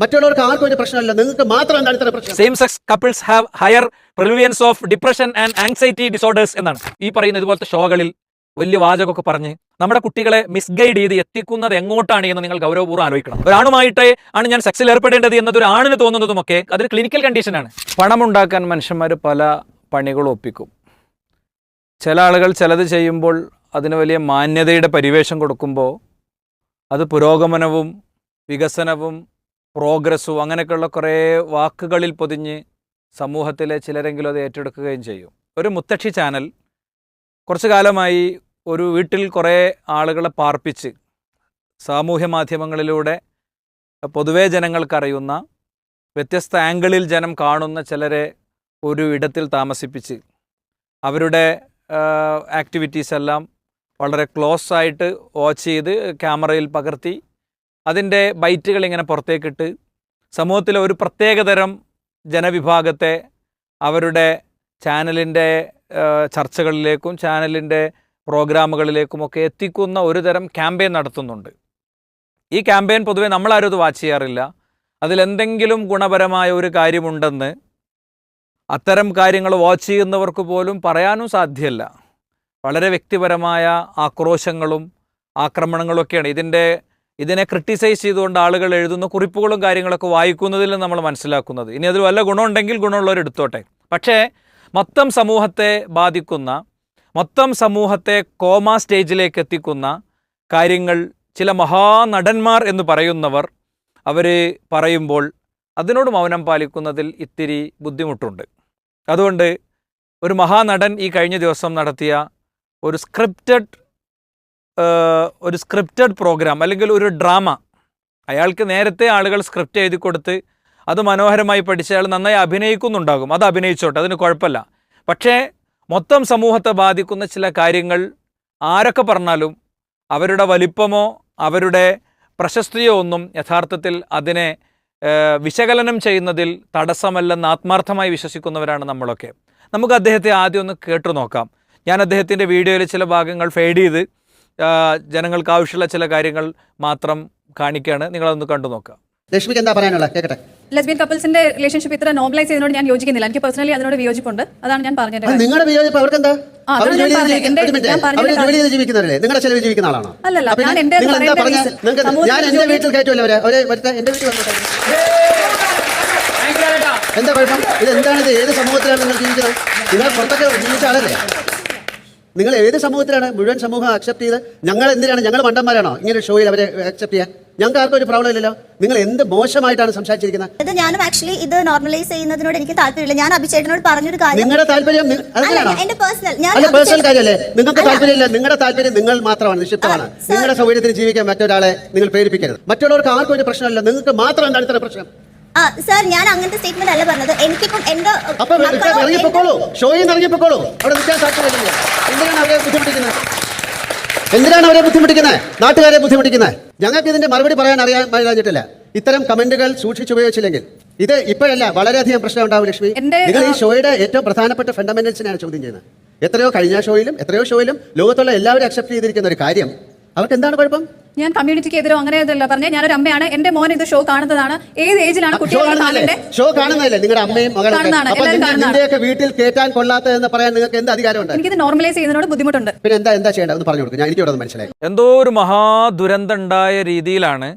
മറ്റുള്ളവർക്ക് ആർക്കും ഒരു പ്രശ്നമല്ല. നിങ്ങൾക്ക് മാത്രം എന്താണ് ഇത്ര പ്രശ്നം? Same sex couples have higher prevalence of depression and anxiety disorders എന്നാണ്. ഈ പറയുന്ന ഇതുപോലത്തെ ഷോകളിൽ വലിയ വാചകമൊക്കെ പറഞ്ഞ് നമ്മുടെ കുട്ടികളെ മിസ്ഗൈഡ് ചെയ്ത് എത്തിക്കുന്നത് എങ്ങോട്ടാണ് എന്ന് നിങ്ങൾ ഗൗരവപൂർവം ആലോചിക്കണം. ഒരാണുമായിട്ട് ആണ് ഞാൻ സെക്സിൽ ഏർപ്പെടേണ്ടത് എന്നത് ഒരു ആണിന് തോന്നുന്നതുമൊക്കെ അതൊരു ക്ലിനിക്കൽ കണ്ടീഷനാണ് പണമുണ്ടാക്കാൻ മനുഷ്യന്മാർ പല പണികളും ഒപ്പിക്കും. ചില ആളുകൾ ചിലത് ചെയ്യുമ്പോൾ അതിന് വലിയ മാന്യതയുടെ പരിവേഷം കൊടുക്കുമ്പോൾ അത് പുരോഗമനവും വികസനവും പ്രോഗ്രസ്സും അങ്ങനെയൊക്കെയുള്ള കുറേ വാക്കുകളിൽ പൊതിഞ്ഞ് സമൂഹത്തിലെ ചിലരെങ്കിലും അത് ഏറ്റെടുക്കുകയും ചെയ്യും. ഒരു മുത്തക്ഷി ചാനൽ കുറച്ചു കാലമായി ഒരു വീട്ടിൽ കുറേ ആളുകളെ പാർപ്പിച്ച് സാമൂഹ്യ മാധ്യമങ്ങളിലൂടെ പൊതുവേ ജനങ്ങൾക്കറിയുന്ന വ്യത്യസ്ത ആംഗിളിൽ ജനം കാണുന്ന ചിലരെ ഒരു ഇടത്തിൽ താമസിപ്പിച്ച് അവരുടെ ആക്ടിവിറ്റീസ് എല്ലാം വളരെ ക്ലോസ് ആയിട്ട് വാച്ച് ചെയ്ത് ക്യാമറയിൽ പകർത്തി അതിന്റെ ബൈറ്റുകൾ ഇങ്ങനെ പുറത്തേക്കിട്ട് സമൂഹത്തിലെ ഒരു പ്രത്യേകതരം ജനവിഭാഗത്തെ അവരുടെ ചാനലിന്റെ ചർച്ചകളിലേക്കും ചാനലിന്റെ പ്രോഗ്രാമുകളിലേക്കുമൊക്കെ എത്തിക്കുന്ന ഒരു തരം ക്യാമ്പയിൻ നടത്തുന്നുണ്ട്. ഈ ക്യാമ്പയിൻ പൊതുവെ നമ്മളാരും അത് വാച്ച് ചെയ്യാറില്ല. അതിലെന്തെങ്കിലും ഗുണപരമായ ഒരു കാര്യമുണ്ടെന്ന് അത്തരം കാര്യങ്ങൾ വാച്ച് ചെയ്യുന്നവർക്ക് പോലും പറയാനും സാധ്യമല്ല വളരെ വ്യക്തിപരമായ ആക്രോശങ്ങളും ആക്രമണങ്ങളൊക്കെയാണ്. ഇതിന്റെ ഇതിനെ ക്രിട്ടിസൈസ് ചെയ്തുകൊണ്ട് ആളുകൾ എഴുതുന്ന കുറിപ്പുകളും കാര്യങ്ങളൊക്കെ വായിക്കുന്നതിൽ നമ്മൾ മനസ്സിലാക്കുന്നത്. ഇനി അതിൽ വല്ല ഗുണമുണ്ടെങ്കിൽ ഗുണമുള്ളവർ എടുത്തോട്ടെ. പക്ഷേ മൊത്തം സമൂഹത്തെ ബാധിക്കുന്ന മൊത്തം സമൂഹത്തെ കോമ സ്റ്റേജിലേക്ക് എത്തിക്കുന്ന കാര്യങ്ങൾ ചില മഹാനടന്മാർ എന്ന് പറയുന്നവർ അവർ പറയുമ്പോൾ അതിനോട് മൗനം പാലിക്കുന്നതിൽ ഇത്തിരി ബുദ്ധിമുട്ടുണ്ട്. അതുകൊണ്ട് ഒരു മഹാനടൻ ഈ കഴിഞ്ഞ ദിവസം നടത്തിയ ഒരു സ്ക്രിപ്റ്റഡ് ഒരു സ്ക്രിപ്റ്റഡ് പ്രോഗ്രാം അല്ലെങ്കിൽ ഒരു ഡ്രാമ അയാൾക്ക് നേരത്തെ ആളുകൾ സ്ക്രിപ്റ്റ് എഴുതി കൊടുത്ത് അത് മനോഹരമായി പഠിച്ച് അയാൾ നന്നായി അഭിനയിക്കുന്നുണ്ടാകും. അത് അഭിനയിച്ചോട്ടെ അതിന് കുഴപ്പമില്ല. പക്ഷേ മൊത്തം സമൂഹത്തെ ബാധിക്കുന്ന ചില കാര്യങ്ങൾ ആരൊക്കെ പറഞ്ഞാലും അവരുടെ വലിപ്പമോ അവരുടെ പ്രശസ്തിയോ ഒന്നും യഥാർത്ഥത്തിൽ അതിനെ വിശകലനം ചെയ്യുന്നതിൽ തടസ്സമല്ലെന്ന് ആത്മാർത്ഥമായി വിശ്വസിക്കുന്നവരാണ് നമ്മളൊക്കെ. നമുക്ക് അദ്ദേഹത്തെ ആദ്യം ഒന്ന് കേട്ടു നോക്കാം. ഞാൻ അദ്ദേഹത്തിന്റെ വീഡിയോയിലെ ചില ഭാഗങ്ങൾ ഫെയ്ഡ് ചെയ്ത് ജനങ്ങൾക്ക് ആവശ്യമുള്ള ചില കാര്യങ്ങൾ മാത്രം കാണിക്കുകയാണ് നിങ്ങളതൊന്ന് കണ്ടു നോക്കാം ലക്ഷ്മിക്ക് എന്താ പറയാനുള്ളത് കേട്ടെ ലെസ്ബിയൻ കപ്പിൾസിന്റെ റിലേഷൻഷിപ്പ് ഇത്ര നോർമലൈസ് ചെയ്തതിനോട് ഞാൻ യോജിക്കുന്നില്ല എനിക്ക് പേഴ്സണലി അതിനോട് വിയോജിപ്പുണ്ട് അതാണ് ഞാൻ പറഞ്ഞത് നിങ്ങളുടെ വിയോജിപ്പ് അവർക്ക് എന്താ അല്ലല്ല, ഞാൻ എന്റെ വീട്ടിൽ കയറ്റുമല്ലോ എന്റെ വീട്ടിൽ വന്നോട്ടെ എന്താ കുഴപ്പം ഇത് എന്താണിത് ഏത് സമൂഹത്തിലാണ് നിങ്ങൾ ജീവിക്കുന്നത് നിങ്ങൾ പുറത്തൊക്കെ ജീവിച്ച ആളല്ലേ നിങ്ങൾ ഏത് സമൂഹത്തിലാണ് മുഴുവൻ സമൂഹം അക്സെപ്റ്റ് ചെയ്ത്? ഞങ്ങൾ എന്തിനാണ്? ഞങ്ങൾ മണ്ടന്മാരാണോ ഇങ്ങനെ ഒരു ഷോയിൽ അവരെ അക്സെപ്റ്റ് ചെയ്യാൻ. ഞങ്ങൾക്ക് ആർക്കും ഒരു പ്രോബ്ലം ഇല്ലല്ലോ. നിങ്ങൾ എന്ത് മോശമായിട്ടാണ് സംസാരിച്ചിരിക്കുന്നത്? ഇത് ഞാനും ആക്ച്വലി ഇത് നോർമലൈസ് ചെയ്യുന്നതിനോട് എനിക്ക് താല്പര്യമില്ല. ഞാൻ അഭിഷേകനോട് പറഞ്ഞൊരു കാര്യം. നിങ്ങളുടെ താല്പര്യം എന്റെ പേഴ്സണൽ ഞാൻ പേഴ്സണൽ കാര്യമല്ലേ? നിങ്ങൾക്ക്. താല്പര്യമില്ല. നിങ്ങളുടെ താല്പര്യം നിങ്ങൾ മാത്രമാണ് നിക്ഷിപ്തമാണ്. നിങ്ങളുടെ സൗകര്യത്തിന് ജീവിക്കാൻ മറ്റൊരാളെ നിങ്ങൾ പ്രേരിപ്പിക്കരുത്. മറ്റുള്ളവർക്ക് ആർക്കും ഒരു പ്രശ്നമല്ല. നിങ്ങൾക്ക് മാത്രം എന്താണ് ഇത്ര പ്രശ്നം? സാർ ഞാൻ അങ്ങനത്തെ സ്റ്റേറ്റ്മെന്റ് അല്ല പറഞ്ഞത്. എനിക്കിപ്പം എന്റെ അപ്പൊ മക്കളോ, ഇറങ്ങിപ്പോക്കോളൂ. ഷോയിൽ നിന്ന് ഇറങ്ങിപ്പോക്കോളൂ. അവിടെ നിൽക്കാൻ സാധ്യതയില്ല എന്തിനാണ് അവരെ ബുദ്ധിമുട്ടിക്കുന്നത്? എന്തിനാണ് അവരെ ബുദ്ധിമുട്ടിക്കുന്നത്? നാട്ടുകാരെ ബുദ്ധിമുട്ടിക്കുന്നത്? ഞങ്ങൾക്ക് ഇതിന്റെ മറുപടി പറയാൻ അറിയാൻ കഴിഞ്ഞിട്ടില്ല. ഇത്തരം കമന്റുകൾ സൂക്ഷിച്ചുപയോഗിച്ചില്ലെങ്കിൽ ഇത് ഇപ്പോഴല്ല വളരെയധികം പ്രശ്നം ഉണ്ടാവും ലക്ഷ്മി. നിങ്ങൾ ഈ ഷോയുടെ ഏറ്റവും പ്രധാനപ്പെട്ട ഫണ്ടമെന്റൽസിനെയാണ് ചോദ്യം ചെയ്യുന്നത്. എത്രയോ കഴിഞ്ഞ ഷോയിലും എത്രയോ ഷോയിലും ലോകത്തുള്ള എല്ലാവരും അക്സെപ്റ്റ് ചെയ്തിരിക്കുന്ന ഒരു കാര്യം. അവർക്ക് എന്താണ് കുഴപ്പം? ഞാൻ കമ്മ്യൂണിറ്റിക്ക് എതിരോ അങ്ങനെ ഇതല്ല പറഞ്ഞേ ഞാനൊരു അമ്മയാണ്. എന്റെ മോൻ ഇത് ഷോ കാണുന്നതാണ്. ഏത് ഏജിലാണ് ഷോ കാണുന്നതല്ലേ? നിങ്ങളുടെ അമ്മയും. നിന്റെയൊക്കെ വീട്ടിൽ കേറ്റാൻ കൊള്ളാത്തതെന്ന് പറയാൻ നിങ്ങൾക്ക് എന്ത് അധികാരമുണ്ട്? എനിക്കിത് നോർമലൈസ് ചെയ്യുന്നതിനോട് ബുദ്ധിമുട്ടുണ്ട്. പിന്നെ എന്താ എന്താ ചെയ്യേണ്ടത്? പറഞ്ഞു കൊടുക്കും. ഞാൻ എനിക്ക് മനസ്സിലായി. എന്തോ ഒരു മഹാദുരന്തമുണ്ടായ രീതിയിലാണ്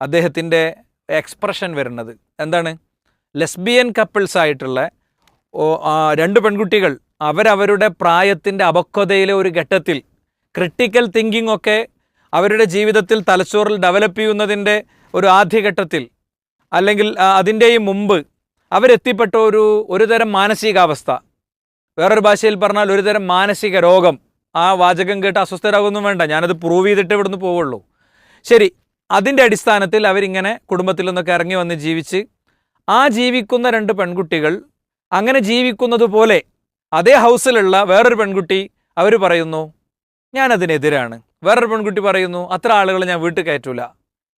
അദ്ദേഹത്തിന്റെ എക്സ്പ്രഷൻ വരുന്നത്. എന്താണ്? ലെസ്ബിയൻ കപ്പിൾസ് ആയിട്ടുള്ള രണ്ട് പെൺകുട്ടികൾ അവരവരുടെ പ്രായത്തിന്റെ അപക്വതയിലെ ഒരു ഘട്ടത്തിൽ ക്രിട്ടിക്കൽ തിങ്കിങ് ഒക്കെ അവരുടെ ജീവിതത്തിൽ തലച്ചോറിൽ ഡെവലപ്പ് ചെയ്യുന്നതിന്റെ ഒരു ആദ്യഘട്ടത്തിൽ അല്ലെങ്കിൽ അതിന്റെയും മുമ്പ് അവരെത്തിപ്പെട്ട ഒരു ഒരുതരം മാനസികാവസ്ഥ. വേറൊരു ഭാഷയിൽ പറഞ്ഞാൽ ഒരുതരം മാനസിക രോഗം. ആ വാചകം കേട്ട് അസ്വസ്ഥരാകൊന്നും വേണ്ട. ഞാനത് പ്രൂവ് ചെയ്തിട്ട് ഇവിടുന്ന് പോവുള്ളൂ. ശരി അതിന്റെ അടിസ്ഥാനത്തിൽ അവരിങ്ങനെ കുടുംബത്തിൽ നിന്നൊക്കെ ഇറങ്ങി വന്ന് ജീവിച്ച് ആ ജീവിക്കുന്ന രണ്ട് പെൺകുട്ടികൾ അങ്ങനെ ജീവിക്കുന്നത് പോലെ അതേ ഹൗസിലുള്ള വേറൊരു പെൺകുട്ടി അവർ പറയുന്നു ഞാനതിനെതിരാണ്. വേറൊരു പെൺകുട്ടി പറയുന്നു അത്ര ആളുകൾ ഞാൻ വീട്ടിൽ കയറ്റൂല.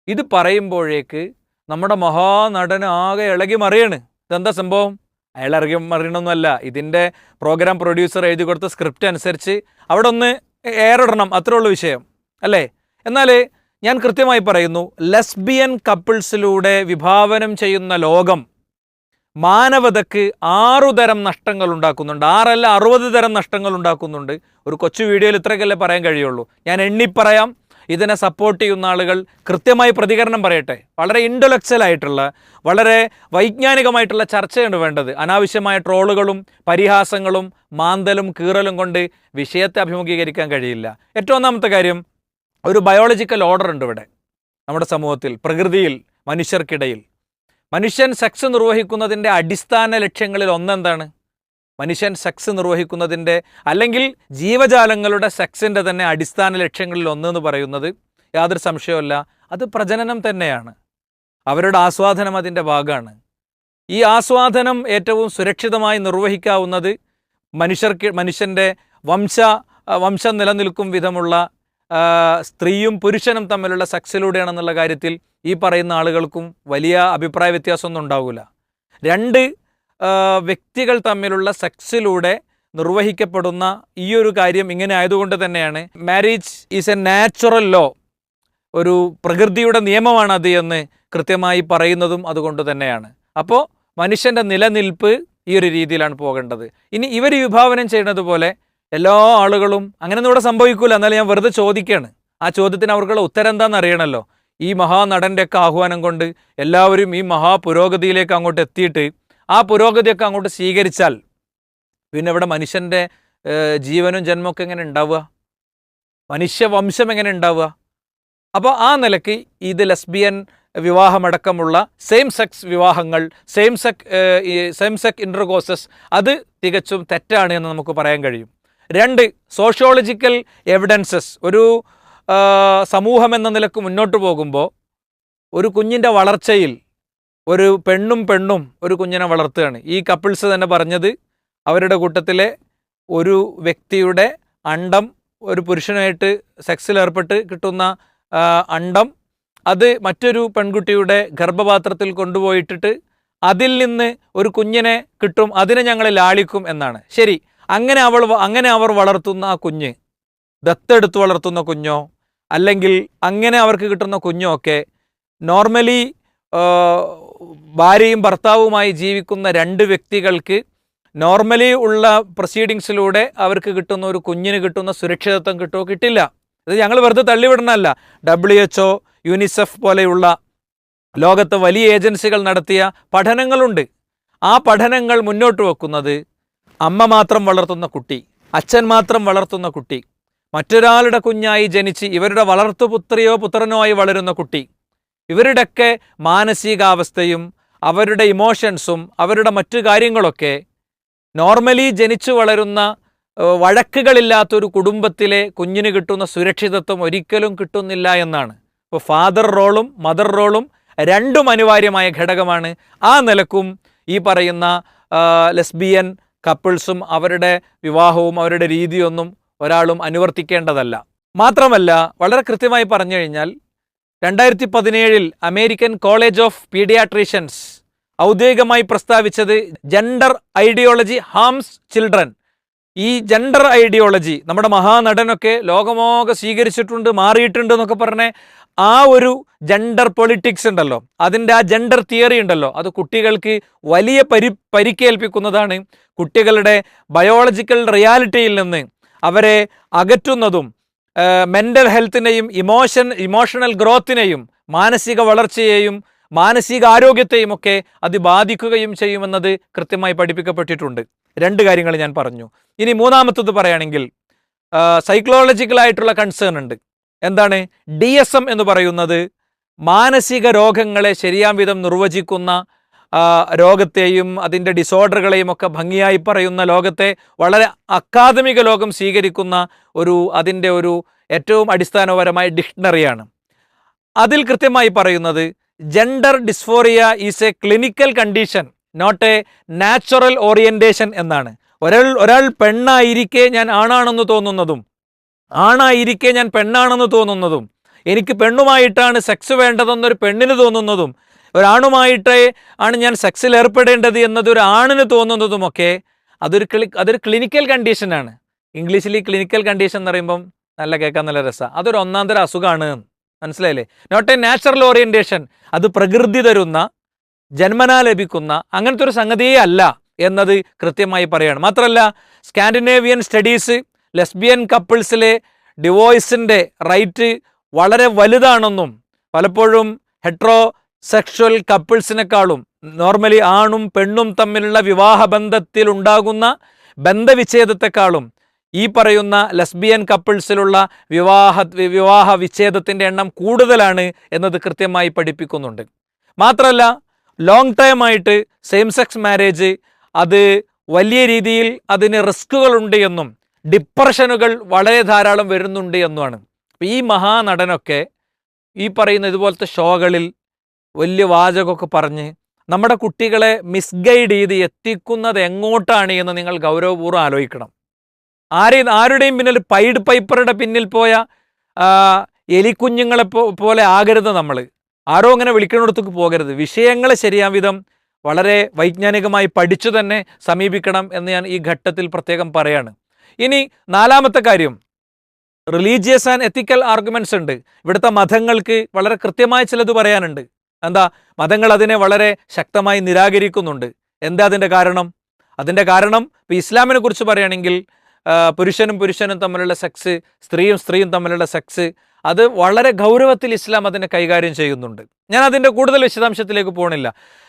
ഇത് പറയുമ്പോഴേക്ക് നമ്മുടെ മഹാനടന് ആകെ ഇളകി മറിയാണ്. ഇതെന്താ സംഭവം? അയാൾ ഇറങ്ങി മറിയണമെന്നല്ല ഇതിന്റെ പ്രോഗ്രാം പ്രൊഡ്യൂസർ എഴുതി കൊടുത്ത സ്ക്രിപ്റ്റ് അനുസരിച്ച് അവിടെ ഒന്ന് ഏറിടണം അത്രയുള്ള വിഷയം. അല്ലേ? എന്നാൽ ഞാൻ കൃത്യമായി പറയുന്നു ലെസ്ബിയൻ കപ്പിൾസിലൂടെ വിഭാവനം ചെയ്യുന്ന ലോകം മാനവതയ്ക്ക് ആറു തരം നഷ്ടങ്ങൾ ഉണ്ടാക്കുന്നുണ്ട്. ആറല്ല അറുപത് തരം നഷ്ടങ്ങൾ ഉണ്ടാക്കുന്നുണ്ട്. ഒരു കൊച്ചു വീഡിയോയിൽ ഇത്രയൊക്കെയല്ലേ പറയാൻ കഴിയുള്ളൂ. ഞാൻ എണ്ണിപ്പറയാം. ഇതിനെ സപ്പോർട്ട് ചെയ്യുന്ന ആളുകൾ കൃത്യമായി പ്രതികരണം പറയട്ടെ. വളരെ ഇന്റലക്ച്വൽ ആയിട്ടുള്ള വളരെ വൈജ്ഞാനികമായിട്ടുള്ള ചർച്ചയാണ് വേണ്ടത്. അനാവശ്യമായ ട്രോളുകളും പരിഹാസങ്ങളും മാന്തലും കീറലും കൊണ്ട് വിഷയത്തെ അഭിമുഖീകരിക്കാൻ കഴിയില്ല. ഏറ്റവും ഒന്നാമത്തെ കാര്യം ഒരു ബയോളജിക്കൽ ഓർഡർ ഉണ്ട് ഇവിടെ. നമ്മുടെ സമൂഹത്തിൽ പ്രകൃതിയിൽ മനുഷ്യർക്കിടയിൽ. മനുഷ്യൻ സെക്സ് നിർവഹിക്കുന്നതിന്റെ അടിസ്ഥാന ലക്ഷ്യങ്ങളിൽ ഒന്നെന്താണ്? മനുഷ്യൻ സെക്സ് നിർവഹിക്കുന്നതിന്റെ അല്ലെങ്കിൽ ജീവജാലങ്ങളുടെ സെക്സിന്റെ തന്നെ അടിസ്ഥാന ലക്ഷ്യങ്ങളിൽ ഒന്നെന്ന് പറയുന്നത് യാതൊരു സംശയമല്ല അത് പ്രജനനം തന്നെയാണ്. അവരുടെ ആസ്വാദനം അതിന്റെ ഭാഗമാണ്. ഈ ആസ്വാദനം ഏറ്റവും സുരക്ഷിതമായി നിർവഹിക്കാവുന്നത് മനുഷ്യർക്ക് മനുഷ്യന്റെ വംശ വംശം നിലനിൽക്കും വിധമുള്ള സ്ത്രീയും പുരുഷനും തമ്മിലുള്ള സെക്സിലൂടെയാണെന്നുള്ള കാര്യത്തിൽ ഈ പറയുന്ന ആളുകൾക്കും വലിയ അഭിപ്രായ വ്യത്യാസമൊന്നും ഉണ്ടാവില്ല. രണ്ട് വ്യക്തികൾ തമ്മിലുള്ള സെക്സിലൂടെ നിർവഹിക്കപ്പെടുന്ന ഈ ഒരു കാര്യം ഇങ്ങനെ ആയതുകൊണ്ട് തന്നെയാണ്. Marriage is a natural law ഒരു പ്രകൃതിയുടെ നിയമമാണ് അത് എന്ന് കൃത്യമായി പറയുന്നതും അതുകൊണ്ട് തന്നെയാണ്. അപ്പോൾ മനുഷ്യന്റെ നിലനിൽപ്പ് ഈ ഒരു രീതിയിലാണ് പോകേണ്ടത്. ഇനി ഇവർ വിഭാവനം ചെയ്യുന്നത് പോലെ എല്ലാ ആളുകളും അങ്ങനെയൊന്നും ഇവിടെ സംഭവിക്കൂല. എന്നാലും ഞാൻ വെറുതെ ചോദിക്കുകയാണ് ആ ചോദ്യത്തിന് അവർക്കുള്ള ഉത്തരം എന്താണെന്ന് അറിയണമല്ലോ. ഈ മഹാനടന്റെ ഒക്കെ ആഹ്വാനം കൊണ്ട് എല്ലാവരും ഈ മഹാപുരോഗതിയിലേക്ക് അങ്ങോട്ട് എത്തിയിട്ട് ആ പുരോഗതിയൊക്കെ അങ്ങോട്ട് സ്വീകരിച്ചാൽ പിന്നെ ഇവിടെ മനുഷ്യന്റെ ജീവനും ജന്മമൊക്കെ എങ്ങനെ ഉണ്ടാവുക? മനുഷ്യവംശം എങ്ങനെ ഉണ്ടാവുക? അപ്പോൾ ആ നിലയ്ക്ക് ഇത് ലെസ്ബിയൻ വിവാഹമടക്കമുള്ള സെയിം സെക്സ് വിവാഹങ്ങൾ same sex same sex intercourses അത് തികച്ചും തെറ്റാണ് എന്ന് നമുക്ക് പറയാൻ കഴിയും. രണ്ട് സോഷ്യോളജിക്കൽ എവിഡൻസസ് ഒരു സമൂഹം എന്ന നിലയ്ക്ക് മുന്നോട്ട് പോകുമ്പോൾ ഒരു കുഞ്ഞിന്റെ വളർച്ചയിൽ ഒരു പെണ്ണും പെണ്ണും ഒരു കുഞ്ഞിനെ വളർത്തുകയാണ്. ഈ കപ്പിൾസ് തന്നെ പറഞ്ഞത് അവരുടെ കൂട്ടത്തിലെ ഒരു വ്യക്തിയുടെ അണ്ടം ഒരു പുരുഷനായിട്ട് സെക്സിൽ ഏർപ്പെട്ട് കിട്ടുന്ന അണ്ടം അത് മറ്റൊരു പെൺകുട്ടിയുടെ ഗർഭപാത്രത്തിൽ കൊണ്ടുപോയിട്ടിട്ട് അതിൽ നിന്ന് ഒരു കുഞ്ഞിനെ കിട്ടും അതിനെ ഞങ്ങൾ ലാളിക്കും എന്നാണ്. ശരി അങ്ങനെ അവൾ അങ്ങനെ അവർ വളർത്തുന്ന ആ കുഞ്ഞ് ദത്തെടുത്ത് വളർത്തുന്ന കുഞ്ഞോ അല്ലെങ്കിൽ അങ്ങനെ അവർക്ക് കിട്ടുന്ന കുഞ്ഞുമൊക്കെ നോർമലി ഭാര്യയും ഭർത്താവുമായി ജീവിക്കുന്ന രണ്ട് വ്യക്തികൾക്ക് നോർമലി ഉള്ള പ്രൊസീഡിങ്സിലൂടെ അവർക്ക് കിട്ടുന്ന ഒരു കുഞ്ഞിന് കിട്ടുന്ന സുരക്ഷിതത്വം കിട്ടുമോ കിട്ടില്ല. ഇത് ഞങ്ങൾ വെറുതെ തള്ളിവിടണമല്ല ഡബ്ല്യു എച്ച് ഒ യുനിസെഫ് പോലെയുള്ള ലോകത്ത് വലിയ ഏജൻസികൾ നടത്തിയ പഠനങ്ങളുണ്ട്. ആ പഠനങ്ങൾ മുന്നോട്ട് വെക്കുന്നത് അമ്മ മാത്രം വളർത്തുന്ന കുട്ടി അച്ഛൻ മാത്രം വളർത്തുന്ന കുട്ടി മറ്റൊരാളുടെ കുഞ്ഞായി ജനിച്ച് ഇവരുടെ വളർത്തുപുത്രിയോ പുത്രനോ ആയി വളരുന്ന കുട്ടി. ഇവരുടെയൊക്കെ മാനസികാവസ്ഥയും അവരുടെ ഇമോഷൻസും അവരുടെ മറ്റു കാര്യങ്ങളൊക്കെ നോർമലി ജനിച്ചു വളരുന്ന വഴക്കുകളില്ലാത്തൊരു കുടുംബത്തിലെ കുഞ്ഞിന് കിട്ടുന്ന സുരക്ഷിതത്വം ഒരിക്കലും കിട്ടുന്നില്ല എന്നാണ്. ഇപ്പോൾ ഫാദർ റോളും മദർ റോളും രണ്ടും അനിവാര്യമായ ഘടകമാണ്. ആ നിലക്കും ഈ പറയുന്ന ലെസ്ബിയൻ കപ്പിൾസും അവരുടെ വിവാഹവും അവരുടെ രീതിയൊന്നും ഒരാളും അനുവർത്തിക്കേണ്ടതല്ല. മാത്രമല്ല വളരെ കൃത്യമായി പറഞ്ഞു കഴിഞ്ഞാൽ രണ്ടായിരത്തി പതിനേഴിൽ അമേരിക്കൻ കോളേജ് ഓഫ് പീഡിയാട്രീഷ്യൻസ് ഔദ്യോഗികമായി പ്രസ്താവിച്ചത് ജെൻഡർ ഐഡിയോളജി ഹാംസ് ചിൽഡ്രൻ. ഈ ജെൻഡർ ഐഡിയോളജി നമ്മുടെ മഹാനടനൊക്കെ ലോകമോക സ്വീകരിച്ചിട്ടുണ്ട് മാറിയിട്ടുണ്ട് എന്നൊക്കെ പറഞ്ഞേ ആ ഒരു ജെൻഡർ പൊളിറ്റിക്സ് ഉണ്ടല്ലോ. അതിന്റെ ആ ജെൻഡർ തിയറി ഉണ്ടല്ലോ. അത് കുട്ടികൾക്ക് വലിയ പരി പരിക്കേൽപ്പിക്കുന്നതാണ് കുട്ടികളുടെ ബയോളജിക്കൽ റിയാലിറ്റിയിൽ നിന്ന് അവരെ അകറ്റുന്നതും മെന്റൽ ഹെൽത്തിനെയും ഇമോഷൻ ഇമോഷണൽ ഗ്രോത്തിനെയും മാനസിക വളർച്ചയെയും മാനസിക ആരോഗ്യത്തെയും ഒക്കെ അത് ബാധിക്കുകയും ചെയ്യുമെന്നത് കൃത്യമായി പഠിപ്പിക്കപ്പെട്ടിട്ടുണ്ട്. രണ്ട് കാര്യങ്ങൾ ഞാൻ പറഞ്ഞു. ഇനി മൂന്നാമത്തത് പറയുകയാണെങ്കിൽ സൈക്കോളജിക്കലായിട്ടുള്ള കൺസേൺ ഉണ്ട്. എന്താണ്? ഡി എന്ന് പറയുന്നത് മാനസിക രോഗങ്ങളെ ശരിയാം വിധം നിർവചിക്കുന്ന രോഗത്തെയും അതിന്റെ ഡിസോർഡറുകളെയും ഒക്കെ ഭംഗിയായി പറയുന്ന ലോകത്തെ വളരെ അക്കാദമിക ലോകം സ്വീകരിക്കുന്ന ഒരു അതിന്റെ ഒരു ഏറ്റവും അടിസ്ഥാനപരമായ ഡിക്ഷണറിയാണ്. അതിൽ കൃത്യമായി പറയുന്നത് gender dysphoria is a clinical condition not a natural orientation എന്നാണ്. ഒരാൾ ഒരാൾ പെണ്ണായിരിക്കെ ഞാൻ ആണാണെന്ന് തോന്നുന്നതും ആണായിരിക്കെ ഞാൻ പെണ്ണാണെന്ന് തോന്നുന്നതും എനിക്ക് പെണ്ണുമായിട്ടാണ് സെക്സ് വേണ്ടതെന്നൊരു പെണ്ണിന് തോന്നുന്നതും ഒരാണുമായിട്ട് ആണ് ഞാൻ സെക്സിൽ ഏർപ്പെടേണ്ടത് എന്നത് ഒരു ആണിന് തോന്നുന്നതുമൊക്കെ അതൊരു ക്ലി അതൊരു ക്ലിനിക്കൽ കണ്ടീഷനാണ് ഇംഗ്ലീഷിൽ ഈ ക്ലിനിക്കൽ കണ്ടീഷൻ എന്ന് പറയുമ്പം നല്ല കേൾക്കാൻ നല്ല രസമാണ് അതൊരു ഒന്നാം തരം അസുഖമാണ് മനസ്സിലായില്ലേ? നോട്ട് എ നാച്ചുറൽ ഓറിയന്റേഷൻ അത് പ്രകൃതി തരുന്ന ജന്മനാ ലഭിക്കുന്ന അങ്ങനത്തെ ഒരു സംഗതിയേ അല്ല എന്നത് കൃത്യമായി പറയുകയാണ് മാത്രമല്ല സ്കാൻഡിനേവിയൻ സ്റ്റഡീസ് ലെസ്ബിയൻ കപ്പിൾസിലെ ഡിവോഴ്സിന്റെ റൈറ്റ് വളരെ വലുതാണെന്നും പലപ്പോഴും ഹെട്രോ സെക്ഷൽ കപ്പിൾസിനെക്കാളും നോർമലി ആണും പെണ്ണും തമ്മിലുള്ള വിവാഹ ബന്ധത്തിൽ ഉണ്ടാകുന്ന ബന്ധവിച്ഛേദത്തെക്കാളും ഈ പറയുന്ന ലസ്ബിയൻ കപ്പിൾസിലുള്ള വിവാഹ വിവാഹ വിച്ഛേദത്തിന്റെ എണ്ണം കൂടുതലാണ് എന്നത് കൃത്യമായി പഠിപ്പിക്കുന്നുണ്ട്. മാത്രമല്ല ലോങ് ടൈം ആയിട്ട് സെയിം സെക്സ് മാരേജ് അത് വലിയ രീതിയിൽ അതിന് റിസ്കുകളുണ്ട് എന്നും ഡിപ്രഷനുകൾ വളരെ ധാരാളം വരുന്നുണ്ട് എന്നുമാണ്. ഈ മഹാനടനൊക്കെ ഈ പറയുന്ന ഇതുപോലത്തെ ഷോകളിൽ വലിയ വാചകമൊക്കെ പറഞ്ഞ് നമ്മുടെ കുട്ടികളെ മിസ്ഗൈഡ് ചെയ്ത് എത്തിക്കുന്നത് എങ്ങോട്ടാണ് എന്ന് നിങ്ങൾ ഗൗരവപൂർവം ആലോചിക്കണം. ആരെയും ആരുടെയും പിന്നിൽ പൈഡ് പൈപ്പറുടെ പിന്നിൽ പോയ എലിക്കുഞ്ഞുങ്ങളെ പോലെ ആകരുത് നമ്മൾ ആരോ അങ്ങനെ വിളിക്കുന്നിടത്തേക്ക് പോകരുത്. വിഷയങ്ങൾ ശരിയാം വിധം വളരെ വൈജ്ഞാനികമായി പഠിച്ചു തന്നെ സമീപിക്കണം എന്ന് ഞാൻ ഈ ഘട്ടത്തിൽ പ്രത്യേകം പറയാണ്. ഇനി നാലാമത്തെ കാര്യം. റിലീജിയസ് ആൻഡ് എത്തിക്കൽ ആർഗ്യുമെന്റ്സ് ഉണ്ട്. ഇവിടുത്തെ മതങ്ങൾക്ക് വളരെ കൃത്യമായ ചിലത് പറയാനുണ്ട്. എന്താ മതങ്ങൾ അതിനെ വളരെ ശക്തമായി നിരാകരിക്കുന്നുണ്ട്. എന്താ അതിന്റെ കാരണം? അതിന്റെ കാരണം ഇപ്പോൾ ഇസ്ലാമിനെ കുറിച്ച് പറയുകയാണെങ്കിൽ പുരുഷനും പുരുഷനും തമ്മിലുള്ള സെക്സ് സ്ത്രീയും സ്ത്രീയും തമ്മിലുള്ള സെക്സ് അത് വളരെ ഗൗരവത്തിൽ ഇസ്ലാം അതിനെ കൈകാര്യം ചെയ്യുന്നുണ്ട്. ഞാൻ അതിന്റെ കൂടുതൽ വിശദാംശത്തിലേക്ക് പോകണില്ല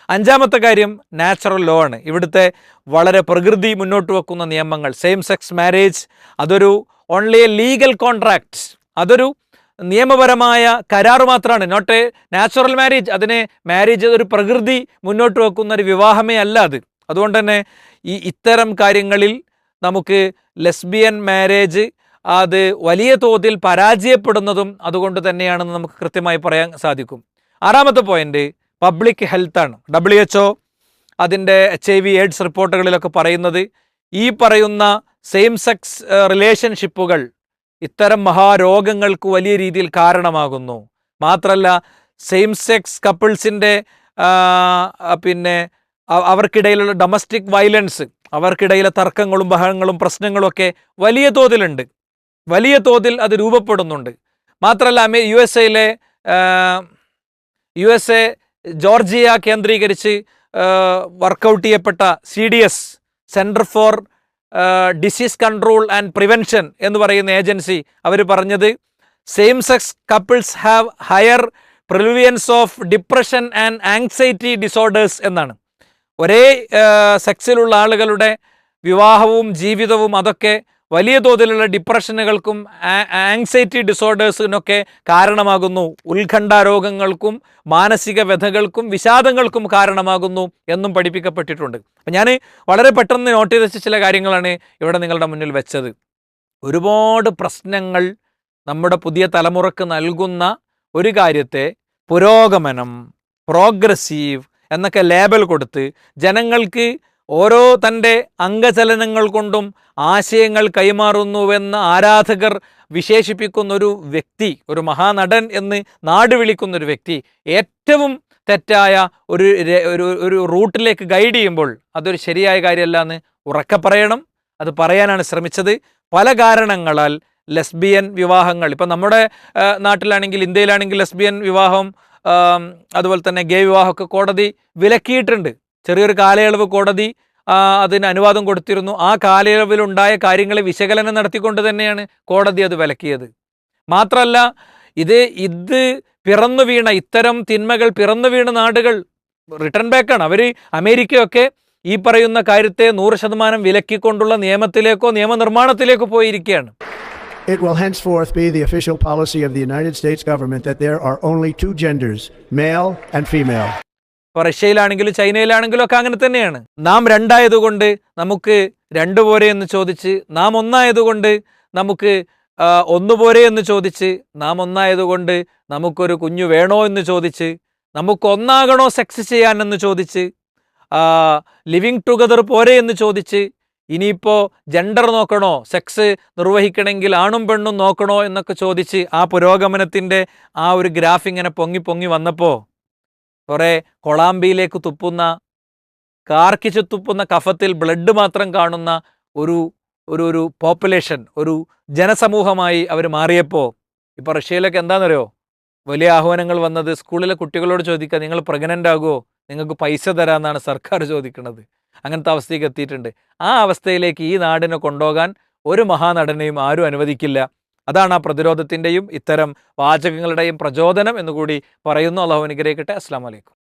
അഞ്ചാമത്തെ കാര്യം നാച്ചുറൽ ലോ ആണ്. ഇവിടുത്തെ വളരെ പ്രകൃതി മുന്നോട്ട് വെക്കുന്ന നിയമങ്ങൾ സെയിം സെക്സ് മാരേജ് അതൊരു ഓൺലി എ ലീഗൽ കോൺട്രാക്ട് അതൊരു നിയമപരമായ കരാർ മാത്രമാണ് നോട്ട് എ നാച്ചുറൽ മാരേജ് അതിനെ മാരേജ് ഒരു പ്രകൃതി മുന്നോട്ട് വെക്കുന്ന ഒരു വിവാഹമേ അല്ല അത്. അതുകൊണ്ട് തന്നെ ഈ ഇത്തരം കാര്യങ്ങളിൽ നമുക്ക് ലെസ്ബിയൻ മാരേജ് അത് വലിയ തോതിൽ പരാജയപ്പെടുന്നതും അതുകൊണ്ട് തന്നെയാണെന്ന് നമുക്ക് കൃത്യമായി പറയാൻ സാധിക്കും. ആറാമത്തെ പോയിന്റ് പബ്ലിക് ഹെൽത്താണ് ഡബ്ല്യു എച്ച് അതിന്റെ എച്ച് ഐ വി എയ്ഡ്സ് റിപ്പോർട്ടുകളിലൊക്കെ പറയുന്നത് ഈ പറയുന്ന സെയിം സെക്സ് റിലേഷൻഷിപ്പുകൾ ഇത്തരം മഹാരോഗങ്ങൾക്ക് വലിയ രീതിയിൽ കാരണമാകുന്നു. മാത്രമല്ല സെയിം സെക്സ് കപ്പിൾസിന്റെ പിന്നെ അവർക്കിടയിലുള്ള ഡൊമസ്റ്റിക് വയലൻസ് അവർക്കിടയിലെ തർക്കങ്ങളും ബഹളങ്ങളും പ്രശ്നങ്ങളും ഒക്കെ വലിയ തോതിലുണ്ട്. വലിയ തോതിൽ അത് രൂപപ്പെടുന്നുണ്ട്. മാത്രമല്ല അമേ യു എസ് എയിലെ യു എസ് എ ജോർജിയ കേന്ദ്രീകരിച്ച് വർക്കൗട്ട് ചെയ്യപ്പെട്ട C D S centre for disease control and prevention എന്ന് പറയുന്ന ഏജൻസി അവർ പറഞ്ഞത് same sex couples have higher prevalence of depression and anxiety disorders എന്നാണ്. ഒരേ സെക്സിലുള്ള ആളുകളുടെ വിവാഹവും ജീവിതവും അതൊക്കെ വലിയ തോതിലുള്ള ഡിപ്രഷനുകൾക്കും ആങ്സൈറ്റി ഡിസോർഡേഴ്സിനൊക്കെ കാരണമാകുന്നു. ഉത്കണ്ഠ രോഗങ്ങൾക്കും മാനസിക വ്യഥകൾക്കും വിഷാദങ്ങൾക്കും കാരണമാകുന്നു എന്നും പഠിപ്പിക്കപ്പെട്ടിട്ടുണ്ട്. അപ്പം ഞാൻ വളരെ പെട്ടെന്ന് നോട്ട് ചെയ്ത ചില കാര്യങ്ങളാണ് ഇവിടെ നിങ്ങളുടെ മുന്നിൽ വെച്ചത്. ഒരുപാട് പ്രശ്നങ്ങൾ നമ്മുടെ പുതിയ തലമുറയ്ക്ക് നൽകുന്ന ഒരു കാര്യത്തെ പുരോഗമനം പ്രോഗ്രസീവ് എന്നൊക്കെ ലേബൽ കൊടുത്ത് ജനങ്ങൾക്ക് ഓരോ തന്റെ അംഗചലനങ്ങൾ കൊണ്ടും ആശയങ്ങൾ കൈമാറുന്നുവെന്ന് ആരാധകർ വിശേഷിപ്പിക്കുന്ന ഒരു വ്യക്തി ഒരു മഹാനടൻ എന്ന് നാട് വിളിക്കുന്ന ഒരു വ്യക്തി ഏറ്റവും തെറ്റായ ഒരു ഒരു റൂട്ടിലേക്ക് ഗൈഡ് ചെയ്യുമ്പോൾ അതൊരു ശരിയായ കാര്യമല്ല എന്ന് ഉറക്കെ പറയണം. അത് പറയാനാണ് ശ്രമിച്ചത്. പല കാരണങ്ങളാൽ ലെസ്ബിയൻ വിവാഹങ്ങൾ ഇപ്പം നമ്മുടെ നാട്ടിലാണെങ്കിൽ ഇന്ത്യയിലാണെങ്കിൽ ലെസ്ബിയൻ വിവാഹം അതുപോലെ തന്നെ ഗേ വിവാഹമൊക്കെ കോടതി വിലക്കിയിട്ടുണ്ട്. ചെറിയൊരു കാലയളവ് കോടതി അതിന് അനുവാദം കൊടുത്തിരുന്നു. ആ കാലയളവിലുണ്ടായ കാര്യങ്ങളെ വിശകലനം നടത്തിക്കൊണ്ട് തന്നെയാണ് കോടതി അത് വിലക്കിയത്. മാത്രമല്ല ഇത് ഇത് പിറന്നു വീണ ഇത്തരം തിന്മകൾ പിറന്നു വീണ നാടുകൾ റിട്ടേൺ ബാക്കാണ്. അവർ അമേരിക്കയൊക്കെ ഈ പറയുന്ന കാര്യത്തെ നൂറ് ശതമാനം വിലക്കിക്കൊണ്ടുള്ള നിയമത്തിലേക്കോ നിയമനിർമ്മാണത്തിലേക്കോ പോയിരിക്കുകയാണ്. It will henceforth be the official policy of the United States government that there are only two genders, male and female. ഇപ്പോൾ റഷ്യയിലാണെങ്കിലും ചൈനയിലാണെങ്കിലും ഒക്കെ അങ്ങനെ തന്നെയാണ്. നാം രണ്ടായതുകൊണ്ട് നമുക്ക് രണ്ടു പോരെ എന്ന് ചോദിച്ച് നാം ഒന്നായതുകൊണ്ട് നമുക്ക് ഒന്നു ഒന്ന് പോരെ എന്ന് ചോദിച്ച് നാം ഒന്നായതുകൊണ്ട് നമുക്കൊരു കുഞ്ഞു വേണോ എന്ന് ചോദിച്ച് നമുക്ക് ഒന്നാകണോ സെക്സ് ചെയ്യാൻ എന്ന് ചോദിച്ച് ലിവിങ് ടുഗദർ പോരെ എന്ന് ചോദിച്ച് ഇനിയിപ്പോൾ ജെൻഡർ നോക്കണോ സെക്സ് നിർവഹിക്കണമെങ്കിൽ ആണും പെണ്ണും നോക്കണോ എന്നൊക്കെ ചോദിച്ച് ആ പുരോഗമനത്തിന്റെ ആ ഒരു ഗ്രാഫ് ഇങ്ങനെ പൊങ്ങി പൊങ്ങി വന്നപ്പോൾ കുറേ കൊളാമ്പിയിലേക്ക് തുപ്പുന്ന കാർക്കിച്ച് തുപ്പുന്ന കഫത്തിൽ ബ്ലഡ് മാത്രം കാണുന്ന ഒരു ഒരു ഒരു പോപ്പുലേഷൻ ഒരു ജനസമൂഹമായി അവർ മാറിയപ്പോൾ ഇപ്പോൾ റഷ്യയിലൊക്കെ എന്താണെന്നറിയോ വലിയ ആഹ്വാനങ്ങൾ വന്നത് സ്കൂളിലെ കുട്ടികളോട് ചോദിക്കുക നിങ്ങൾ പ്രഗ്നന്റ് ആകുമോ നിങ്ങൾക്ക് പൈസ തരാമെന്നാണ് സർക്കാർ ചോദിക്കുന്നത് അങ്ങനത്തെ അവസ്ഥയ്ക്ക് എത്തിയിട്ടുണ്ട്. ആ അവസ്ഥയിലേക്ക് ഈ നാടിനെ കൊണ്ടുപോകാൻ ഒരു മഹാനടനെയും ആരും അനുവദിക്കില്ല. അതാണ് ആ പ്രതിരോധത്തിന്റെയും ഇത്തരം വാചകങ്ങളുടെയും പ്രചോദനം എന്നുകൂടി പറയുന്നു. അള്ളാഹു അനുഗ്രഹിക്കട്ടെ. അസ്സാം വലൈക്കും